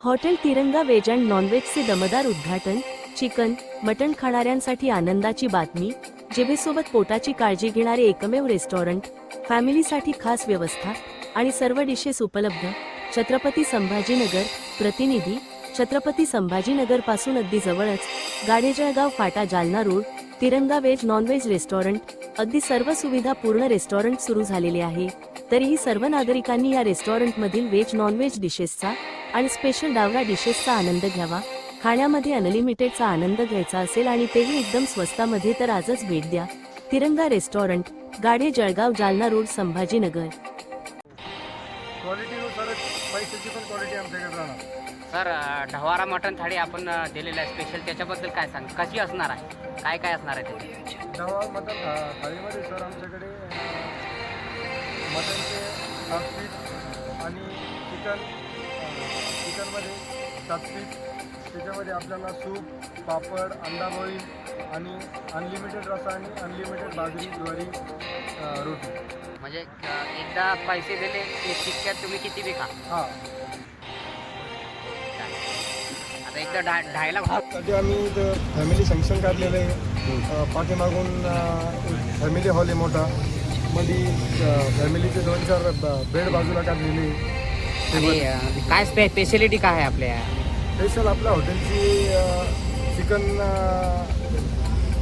Hotel तिरंगा veg and नॉनव्हेजचे दमदार उद्घाटन चिकन मटण खाणाऱ्यांसाठी आनंदाची बातमी जेबेसोबत पोटाची काळजी घेणारे एकमेव रेस्टॉरंट फॅमिलीसाठी खास व्यवस्था आणि सर्व डिशेस उपलब्ध छत्रपती संभाजीनगर प्रतिनिधी छत्रपती संभाजीनगरपासून अगदी जवळच गाडेजळगाव फाटा Jalna road Tiranga veg non veg restaurant अगदी सर्व सुविधा पूर्ण रेस्टॉरंट सुरू झालेले आहे. तरीही सर्व नागरिकांनी या रेस्टॉरंटमधील व्हेज नॉनव्हेज डिशेसचा आणि स्पेशल डावरा डिशेसचा आनंद घ्यावा. खाण्यामध्ये अनलिमिटेडचा आनंद घ्यायचा असेल आणि तेही एकदम स्वस्तामध्ये तर आजच भेट द्या. Tiranga restaurant Gade Jalgaon Jalna road Sambhajinagar. क्वालिटीनुसारच पैशाची पण क्वालिटी आमच्याकडे राहणार. सर ढवारा मटण थाळी आपण दिलेलं आहे स्पेशल त्याच्याबद्दल काय सांग कशी असणार आहे? काय काय असणार आहे त्याची? डावा मटन थाळीमध्ये सर आमच्याकडे मटनचे सात पीस आणि चिकन चिकनमध्ये सात पीस. त्याच्यामध्ये आपल्याला सूप पापड अंडा बॉईल आणि अनलिमिटेड रसा आणि अनलिमिटेड बाजरी ज्वारी रोटी. म्हणजे एकदा पैसे दिले की तितक्यात तुम्ही किती बी खा. हां. आता एकदा ढा ढायला भावसाठी आम्ही इथं फॅमिली फंक्शन काढलेलं आहे. पाठीमागून फॅमिली हॉल आहे मोठा. मध्ये फॅमिलीचे दोन चार बेड बाजूला काढलेले आणि अ, काय स्पे स्पेशलिटी काय आहे आपल्या स्पेशल आपल्या हॉटेलची चिकन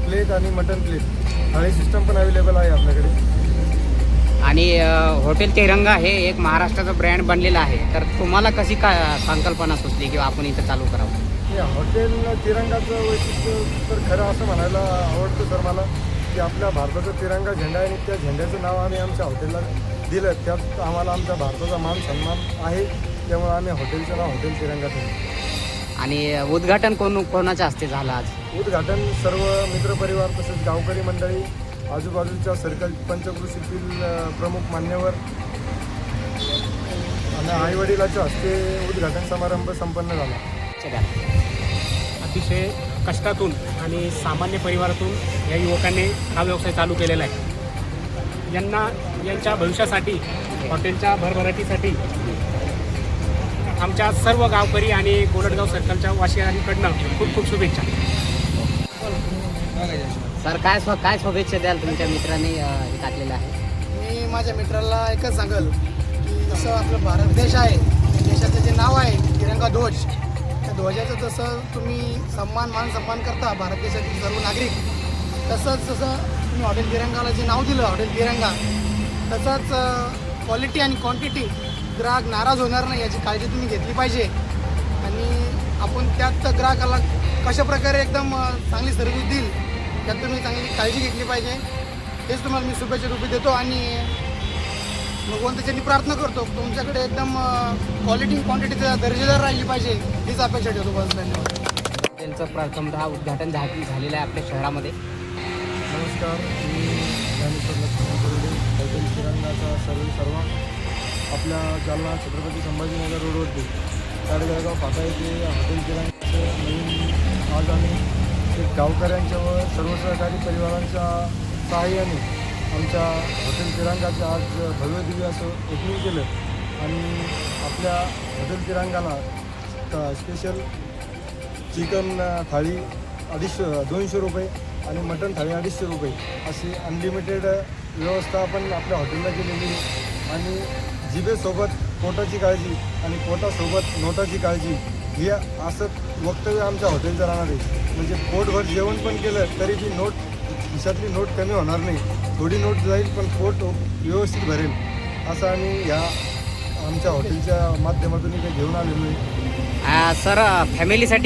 प्लेट आणि मटन प्लेट थाळी सिस्टम पण अवेलेबल आहे आपल्याकडे. आणि अ, हॉटेल तिरंगा हे एक महाराष्ट्राचं ब्रँड बनलेलं आहे. तर तुम्हाला कशी काय संकल्पना सुचली किंवा आपण इथं चालू करावं? हे हॉटेल तिरंगाचं वैशिष्ट्य तर खरं असं म्हणायला आवडतं सर मला. की आपल्या भारताचा तिरंगा झेंडा आहे आणि त्या झेंड्याचं नाव आम्ही आमच्या हॉटेलला दिलं. त्यात आम्हाला आमच्या भारताचा मान सन्मान आहे. त्यामुळे आम्ही हॉटेलचं नाव हॉटेल तिरंगा ठेवलं. आणि उद्घाटन कोण कोणाच्या हस्ते झालं आज? उद्घाटन सर्व मित्रपरिवार तसेच गावकरी मंडळी आजूबाजूच्या सर्कल पंचकृषीतील प्रमुख मान्यवर आणि आईवडिलाच्या हस्ते उद्घाटन समारंभ संपन्न झाला. अतिशय कष्टातून आणि सामान्य परिवारातून या युवकांनी हा व्यवसाय चालू केलेला आहे. यांना यांच्या भविष्यासाठी हॉटेलच्या भरभराटीसाठी आमच्या सर्व गावकरी आणि गोलटगाव सर्कलच्या वासियांकडनं खूप खूप शुभेच्छा. सर काय स्व काय शुभेच्छा द्याल तुमच्या मित्रांनी हे टाकलेलं आहे? मी माझ्या मित्राला एकच सांगल की जसं आपलं भारत देश आहे त्या देशाचं जे नाव आहे तिरंगा ध्वज ध्वजाचं जसं तुम्ही सन्मान मान सन्मान करता भारत देशातील सर्व नागरिक तसंच जसं तुम्ही हॉटेल तिरंगाला जे नाव दिलं हॉटेल तिरंगा तसंच क्वालिटी आणि क्वांटिटी ग्राहक नाराज होणार नाही याची काळजी तुम्ही घेतली पाहिजे. आणि आपण त्यात ग्राहकाला कशा प्रकारे एकदम चांगली सर्व्हिस देईल त्यात तुम्ही चांगली काळजी घेतली पाहिजे. हेच तुम्हाला मी शुभेच्छा रूपी देतो आणि भगवंताच्यानी प्रार्थना करतो तुमच्याकडे एकदम क्वालिटी क्वांटिटी दर्जेदार राहिली पाहिजे हीच अपेक्षा ठेवतो. बस धन्यवाद. हॉटेलचं प्रथमतः उद्घाटन झा झालेलं आहे आपल्या शहरामध्ये. नमस्कार मी ज्ञानेश्वर लक्ष्मण कुरुडे हॉटेल तिरंगाचा सर्व सर्व. आपल्या जालना छत्रपती संभाजीनगर रोडवरती गाडगाळगाव फाटा येथे हॉटेल तिरंगाचं नवीन आज आम्ही एक गावकऱ्यांच्या व सर्व सहकारी परिवारांच्या सहाय्याने आमच्या हॉटेल तिरंगाचं आज भव्य दिव्य असं ओपनिंग केलं. आणि आपल्या हॉटेल तिरंगाला स्पेशल चिकन थाळी अडीचशे दोनशे रुपये आणि मटण थाळी अडीचशे रुपये अशी अनलिमिटेड व्यवस्था आपण आपल्या हॉटेलला केलेली आहे. आणि जिभेसोबत पोटाची काळजी आणि पोटासोबत नोटाची काळजी हे असं वक्तव्य आमच्या हॉटेलचं राहणार आहे. म्हणजे पोटभर जेवण पण केलं तरी ती नोट खिशातली नोट कमी होणार नाही. थोडी नोट जाईल पण पोट व्यवस्थित भरेल. असं आम्ही ह्या आमच्या हॉटेलच्या माध्यमातून इथे घेऊन आलेलो आहे. सर फॅमिलीसाठी